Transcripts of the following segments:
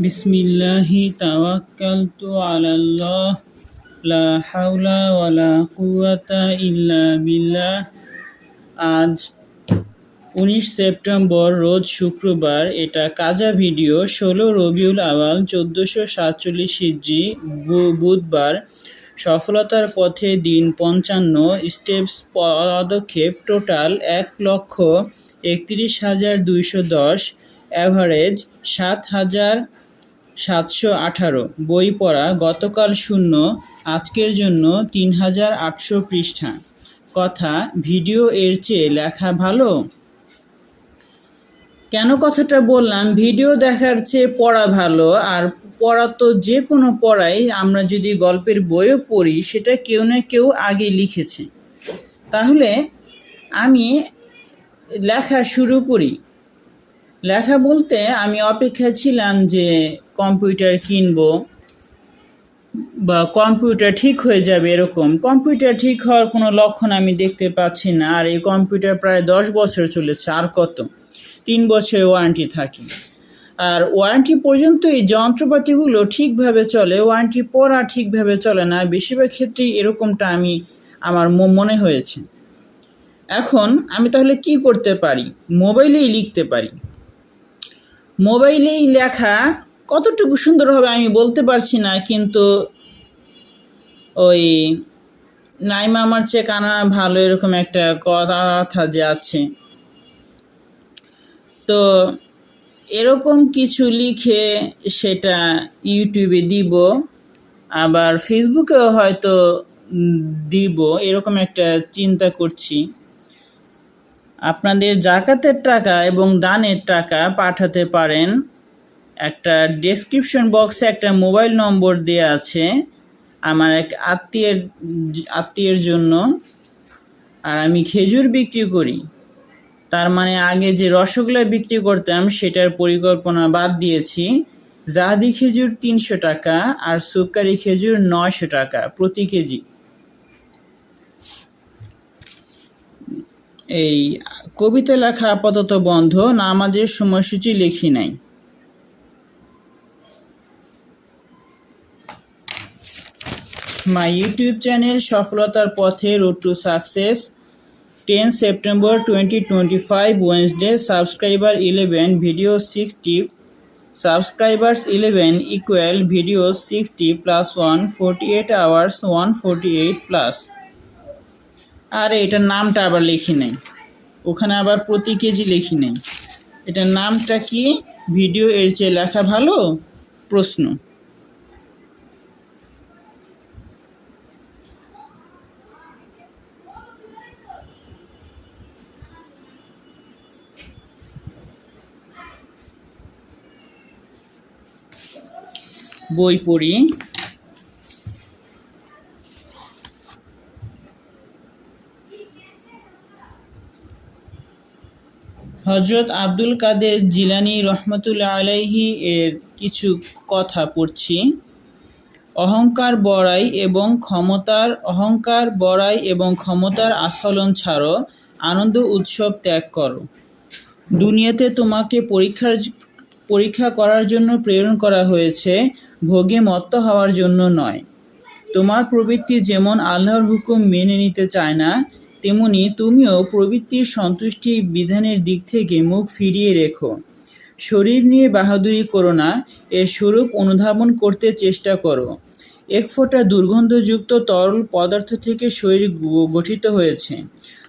বিসমিল্লাহি তাওয়াক্কালতু আলাল্লাহ, লা হাওলা ওয়ালা কুওয়াতা ইল্লা বিল্লাহ। আজ উনিশ সেপ্টেম্বর, রোজ শুক্রবার, এটা কাজা ভিডিও, ষোলো রবিউল আওয়াল, চোদ্দোশো সাতচল্লিশ হিজ্জি বু- বুধবার। সফলতার পথে দিন পঞ্চান্ন, স্টেপস পদক্ষেপ টোটাল এক লক্ষ একত্রিশ হাজার দুইশো দশ। অ্যাভারেজ সাত হাজার সাতশো আঠারো। বই পড়া গতকাল শূন্য, আজকের জন্য তিন হাজার আটশো পৃষ্ঠা। কথা, ভিডিও এর চেয়ে লেখা ভালো? কেন কথাটা বললাম? ভিডিও দেখার চেয়ে পড়া ভালো। আর পড়া তো যে কোনো পড়াই আমরা যদি গল্পের বইও পড়ি, সেটা কেউ না কেউ আগে লিখেছে। তাহলে আমি লেখা শুরু করি। লেখা বলতে আমি অপেক্ষা ছিলাম যে কম্পিউটার কিনব বা কম্পিউটার ঠিক হয়ে যাবে এরকম। কম্পিউটার ঠিক হওয়ার কোনো লক্ষণ আমি দেখতে পাচ্ছি না। আর এই কম্পিউটার প্রায় দশ বছর চলেছে, আর কত? তিন বছরের ওয়ারেন্টি থাকে। আর ওয়ারেন্টি পর্যন্ত এই যন্ত্রপাতিগুলো ঠিকভাবে চলে, ওয়ারেন্টি আর ঠিকভাবে চলে না, বেশিরভাগ ক্ষেত্রেই এরকমটা আমি, আমার মনে হয়েছে। এখন আমি তাহলে কি করতে পারি? মোবাইলেই লিখতে পারি। মোবাইলেই লেখা কতটুকু সুন্দর হবে আমি বলতে পারছি না, কিন্তু ওই নাইমা আমার চেয়ে কানা ভালো এরকম একটা কথা যে আছে। তো এরকম কিছু লিখে সেটা ইউটিউবে দিব, আবার ফেসবুকেও হয়তো দিব, এরকম একটা চিন্তা করছি। আপনাদের জাকাতের টাকা এবং দানের টাকা পাঠাতে পারেন। একটা ডেসক্রিপশন বক্সে একটা মোবাইল নম্বর দেওয়া আছে। আমার এক আত্মীয়ের আত্মীয়ের জন্য। আর আমি খেজুর বিক্রি করি। তার মানে আগে যে রসগোল্লা বিক্রি করতাম, সেটার পরিকল্পনা বাদ দিয়েছি। জাহাদি খেজুর তিনশো টাকা আর সুকারি খেজুর নয়শো টাকা প্রতি কেজি। এই, কবিতা লেখা আপাতত বন্ধ নামাজের সময়সূচি লিখি নাই। মাই ইউটিউব চ্যানেল সফলতার পথে road to success ten September twenty twenty five Wednesday subscriber eleven video sixty subscribers eleven equal video sixty plus one forty eight hours one forty eight plus আর, এটার নামটা আবার লিখি নেই। ওখানে আবার প্রতি কেজি লিখি নেই। এটার নামটা কি? ভিডিও এর চেয়ে লেখা ভালো? প্রশ্ন। বই পড়ি। হজরত আব্দুল কাদের জিলানি রহমতুল্লাহ আলাইহি এর কিছু কথা পড়ছি। অহংকার বড়াই এবং ক্ষমতার, অহংকার বড়াই এবং ক্ষমতার আস্ফলন ছাড়ো, আনন্দ উৎসব ত্যাগ করো। দুনিয়াতে তোমাকে পরীক্ষার, পরীক্ষা করার জন্য প্রেরণ করা হয়েছে, ভোগে মত্ত হওয়ার জন্য নয়। তোমার প্রবৃত্তি যেমন আল্লাহর হুকুম মেনে নিতে চায় না তেমনি তুমিও প্রবৃত্তির সন্তুষ্টি বিধানের দিক থেকে মুখ ফিরিয়ে রেখো। শরীর নিয়ে বাহাদুরি করো না এর স্বরূপ অনুধাবন করতে চেষ্টা করো। এক ফোঁটা দুর্গন্ধযুক্ত তরল পদার্থ থেকে শরীর গঠিত হয়েছে।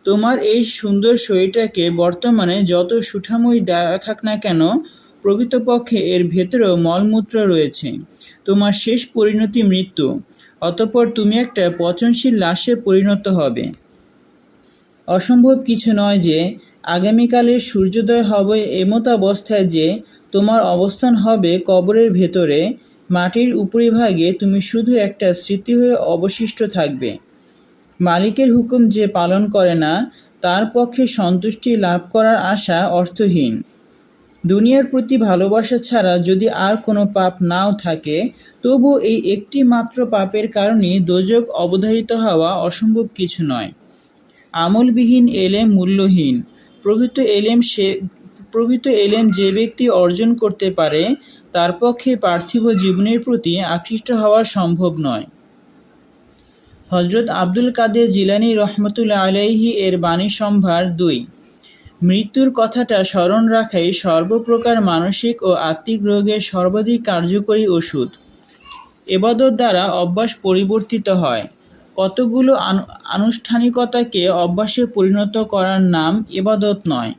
তোমার এই সুন্দর শরীরটাকে বর্তমানে যত সুঠাময় দেখাক না কেন, প্রকৃতপক্ষে এর ভেতরেও মলমূত্র রয়েছে। তোমার শেষ পরিণতি মৃত্যু, অতপর তুমি একটা পচনশীল লাশে পরিণত হবে। অসম্ভব কিছু নয় যে, আগামীকালে সূর্যোদয় হবে এমতাবস্থায় যে, তোমার অবস্থান হবে কবরের ভেতরে, মাটির উপরিভাগে তুমি শুধু একটা স্মৃতি হয়ে অবশিষ্ট থাকবে। মালিকের হুকুম যে পালন করে না, তার পক্ষে সন্তুষ্টি লাভ করার আশা অর্থহীন। দুনিয়ার প্রতি ভালোবাসা ছাড়া যদি আর কোনো পাপ নাও থাকে, তবু এই একটি মাত্র পাপের কারণে দোজক অবধারিত হওয়া অসম্ভব কিছু নয়। আমলবিহীন এলেম মূল্যহীন। প্রকৃত এলেম সে, প্রকৃত এলেম যে ব্যক্তি অর্জন করতে পারে, তার পক্ষে পার্থিব জীবনের প্রতি আকৃষ্ট হওয়া সম্ভব নয়। হজরত আব্দুল কাদের জিলানী রহমতুল্লা আলাইহি এর বাণী সম্ভার দুই। মৃত্যুর কথাটা স্মরণ রাখাই সর্বপ্রকার মানসিক ও আত্মিক রোগের সর্বাধিক কার্যকরী ওষুধ। এবাদত দ্বারা অভ্যাস পরিবর্তিত হয়। কতগুলো আনুষ্ঠানিকতাকে অভ্যাসে পরিণত করার নাম এবাদত নয়।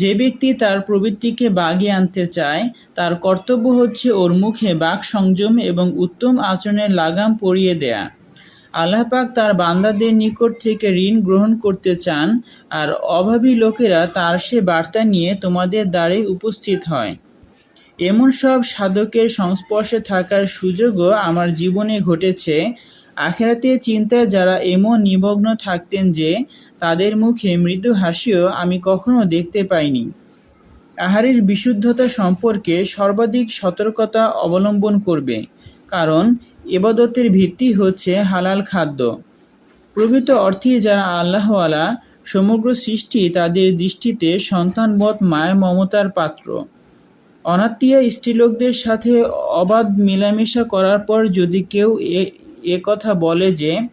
যে ব্যক্তি তার প্রবৃত্তিকে বাগে আনতে চায়, তার কর্তব্য হচ্ছে ওর মুখে বাক সংযম এবং উত্তম আচরণের লাগাম পরিয়ে দেয়া। আল্লাহ পাক তার বান্দাদের নিকট থেকে ঋণ গ্রহণ করতে চান আর অভাবী লোকেরা তার সে বার্তা নিয়ে তোমাদের দ্বারে উপস্থিত হয়। এমন সব সাধকের সংস্পর্শে থাকার সুযোগও আমার জীবনে ঘটেছে। আখেরাতে চিন্তায় যারা এমন নিমগ্ন থাকতেন যে তাদের মুখে মৃদু হাসিও আমি কখনো দেখতে পাইনি। আহারের বিশুদ্ধতা সম্পর্কে সর্বাধিক সতর্কতা অবলম্বন করবে, কারণ এবাদতের ভিত্তি হচ্ছে হালাল খাদ্য। প্রকৃত অর্থে যারা আল্লাহওয়ালা, সমগ্র সৃষ্টি তাদের দৃষ্টিতে সন্তানবধ মায়া মমতার পাত্র। অনাত্মীয় স্ত্রীলোকদের সাথে অবাধ মেলামেশা করার পর যদি কেউ এ কথা বলে যে,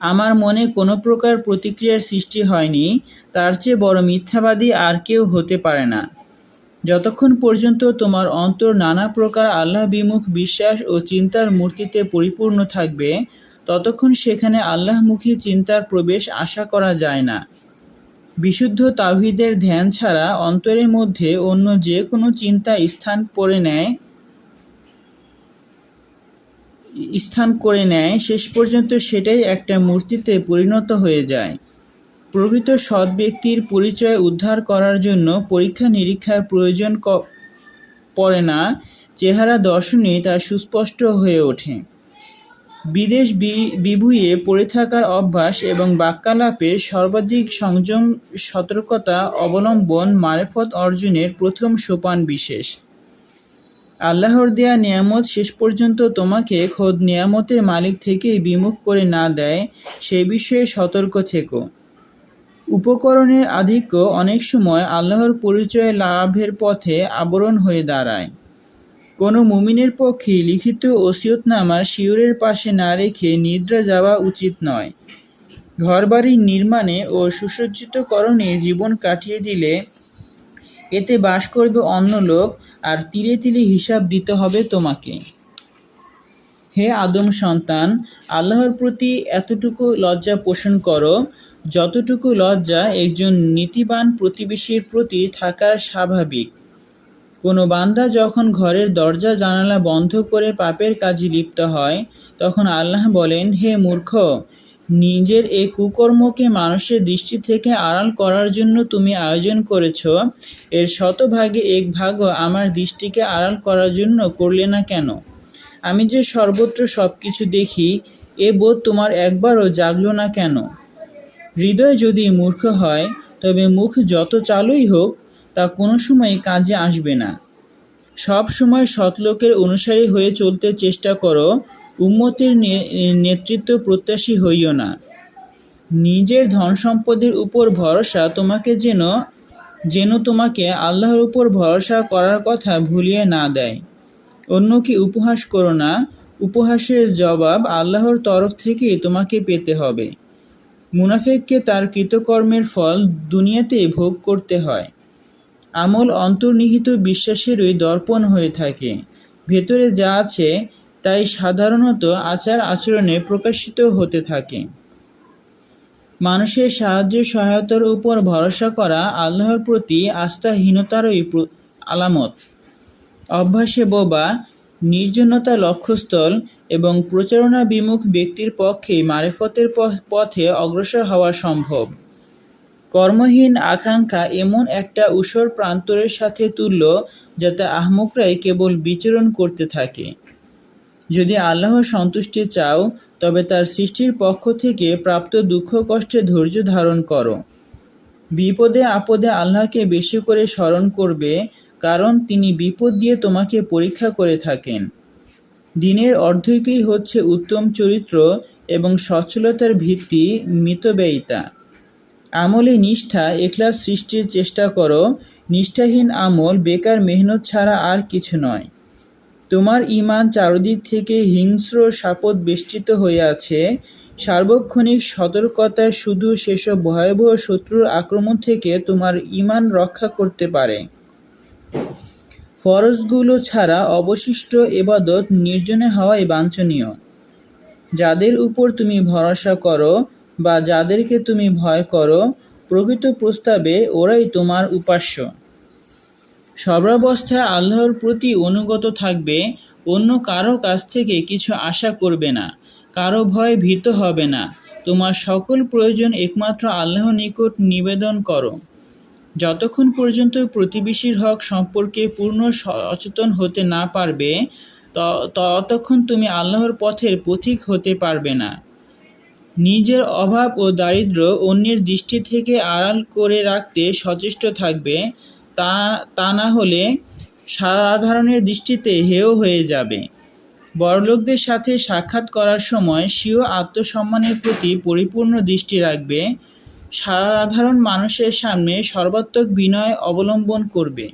আমার মনে কোনো প্রকার প্রতিক্রিয়ার সৃষ্টি হয়নি, তার চেয়ে বড় মিথ্যাবাদী আর কেউ হতে পারে না। যতক্ষণ পর্যন্ত তোমার অন্তর নানা প্রকার আল্লাহ বিমুখ বিশ্বাস ও চিন্তার মূর্তিতে পরিপূর্ণ থাকবে, ততক্ষণ সেখানে আল্লাহমুখী চিন্তার প্রবেশ আশা করা যায় না। বিশুদ্ধ তাওহিদের ধ্যান ছাড়া অন্তরের মধ্যে অন্য যে কোনো চিন্তা স্থান পড়ে নেয় স্থান করে নেয়, শেষ পর্যন্ত সেটাই একটা মূর্তিতে পরিণত হয়ে যায়। প্রকৃত সৎ ব্যক্তির পরিচয় উদ্ধার করার জন্য পরীক্ষা নিরীক্ষার প্রয়োজন পড়ে না, চেহারা দর্শনে তা সুস্পষ্ট হয়ে ওঠে। বিদেশ বিভুয়ে পড়ে থাকার অভ্যাস এবং বাক্যালাপে সর্বাধিক সংযম, সতর্কতা অবলম্বন মারেফত অর্জনের প্রথম সোপান বিশেষ। আল্লাহর দেয়া নিয়ামত শেষ পর্যন্ত তোমাকে খোদ নিয়ামতের মালিক থেকেই বিমুখ করে না দেয়, সে বিষয়ে সতর্ক থেকো। উপকরণের আধিক্য অনেক সময় আল্লাহর পরিচয় লাভের পথে আবরণ হয়ে দাঁড়ায়। কোনো মুমিনের পক্ষে লিখিত ওসিয়তনামার শিউরের পাশে না রেখে নিদ্রা যাওয়া উচিত নয়। ঘরবাড়ি নির্মাণে ও সুসজ্জিতকরণে জীবন কাটিয়ে দিলে এতে বাস করবে অন্য লোক আর তিলে তিলে হিসাব দিতে হবে তোমাকে। হে আদম সন্তান, আল্লাহর প্রতি এতটুকু লজ্জা পোষণ করো, যতটুকু লজ্জা একজন নীতিবান প্রতিবেশীর প্রতি থাকা স্বাভাবিক। কোনো বান্দা যখন ঘরের দরজা জানালা বন্ধ করে পাপের কাজে লিপ্ত হয়, তখন আল্লাহ বলেন, হে মূর্খ নিজের এই কুকর্মকে মানুষের দৃষ্টি থেকে আড়াল করার জন্য তুমি আয়োজন করেছ, এর শতভাগে এক ভাগও আমার দৃষ্টিকে আড়াল করার জন্য করলে না কেন? আমি যে সর্বত্র সব কিছু দেখি, এ বোধ তোমার একবারও জাগলো না কেন? হৃদয় যদি মূর্খ হয়, তবে মুখ যত চালুই হোক, তা কোনো সময় কাজে আসবে না। সব সময় সৎলোকের অনুসারী হয়ে চলতে চেষ্টা করো উম্মতের নেতৃত্ব প্রত্যাশী হইও না। নিজের ধন সম্পদের উপর ভরসা তোমাকে যেন যেন তোমাকে আল্লাহর উপর ভরসা করার কথা ভুলিয়ে না দেয়। অন্যকে উপহাস করো না, উপহাসের জবাব আল্লাহর তরফ থেকেই তোমাকে পেতে হবে। মুনাফেককে তার কৃতকর্মের ফল দুনিয়াতে ভোগ করতে হয়। আমল অন্তর্নিহিত বিশ্বাসেরই দর্পণ হয়ে থাকে। ভেতরে যা আছে তাই সাধারণত আচার আচরণে প্রকাশিত হতে থাকে। মানুষের সাহায্য সহায়তার উপর ভরসা করা আল্লাহর প্রতি আস্থাহীনতারই আলামত। অভ্যাসে বোবা, নির্জনতা লক্ষ্যস্থল এবং প্রচারণা বিমুখ ব্যক্তির পক্ষে মারেফতের পথে অগ্রসর হওয়া সম্ভব। কর্মহীন আকাঙ্ক্ষা এমন একটা উসর প্রান্তরের সাথে তুল্য যাতে আহমকরাই কেবল বিচরণ করতে থাকে। যদি আল্লাহর সন্তুষ্টি চাও, তবে তার সৃষ্টির পক্ষ থেকে প্রাপ্ত দুঃখ কষ্টে ধৈর্য ধারণ করো। বিপদে আপদে আল্লাহকে বেশি করে স্মরণ করবে, কারণ তিনি বিপদ দিয়ে তোমাকে পরীক্ষা করে থাকেন। দিনের অর্ধেকই হচ্ছে উত্তম চরিত্র এবং সচ্ছলতার ভিত্তি মিতব্যয়িতা। আমলে নিষ্ঠা, এখলাস সৃষ্টির চেষ্টা করো। নিষ্ঠাহীন আমল, বেকার মেহনত ছাড়া আর কিছু নয়। তোমার ঈমান চারদিক থেকে হিংস্র সাপদ বেষ্টিত হয়ে আছে। সার্বক্ষণিক সতর্কতা শুধু সেসব ভয়াবহ শত্রুর আক্রমণ থেকে তোমার ঈমান রক্ষা করতে পারে। ফরজগুলো ছাড়া অবশিষ্ট এবাদত নির্জনে হওয়াই বাঞ্ছনীয়। যাদের উপর তুমি ভরসা করো বা যাদেরকে তুমি ভয় করো, প্রকৃত প্রস্তাবে ওরাই তোমার উপাস্য। সর্বাবস্থায় আল্লাহর প্রতি অনুগত থাকবে, অন্য কারও কাছ থেকে কিছু আশা করবে না, কারও ভয় ভীত হবে না। তোমার সকল প্রয়োজন একমাত্র আল্লাহর নিকট নিবেদন করো। যতক্ষণ পর্যন্ত প্রতিবেশীর হক সম্পর্কে পূর্ণ সচেতন হতে না পারবে ততক্ষণ তুমি আল্লাহর পথের পথিক হতে পারবে না। নিজের অভাব ও দারিদ্র্য অন্যের দৃষ্টি থেকে আড়াল করে রাখতে সচেষ্ট থাকবে। তা তা না হলে সাধারণের দৃষ্টিতে হেয় হয়ে যাবে। বড়লোকদের সাথে সাক্ষাৎ করার সময় স্বীয় আত্মসম্মানের প্রতি পরিপূর্ণ দৃষ্টি রাখবে। সাধারণ মানুষের সামনে সর্বাত্মক বিনয় অবলম্বন করবে।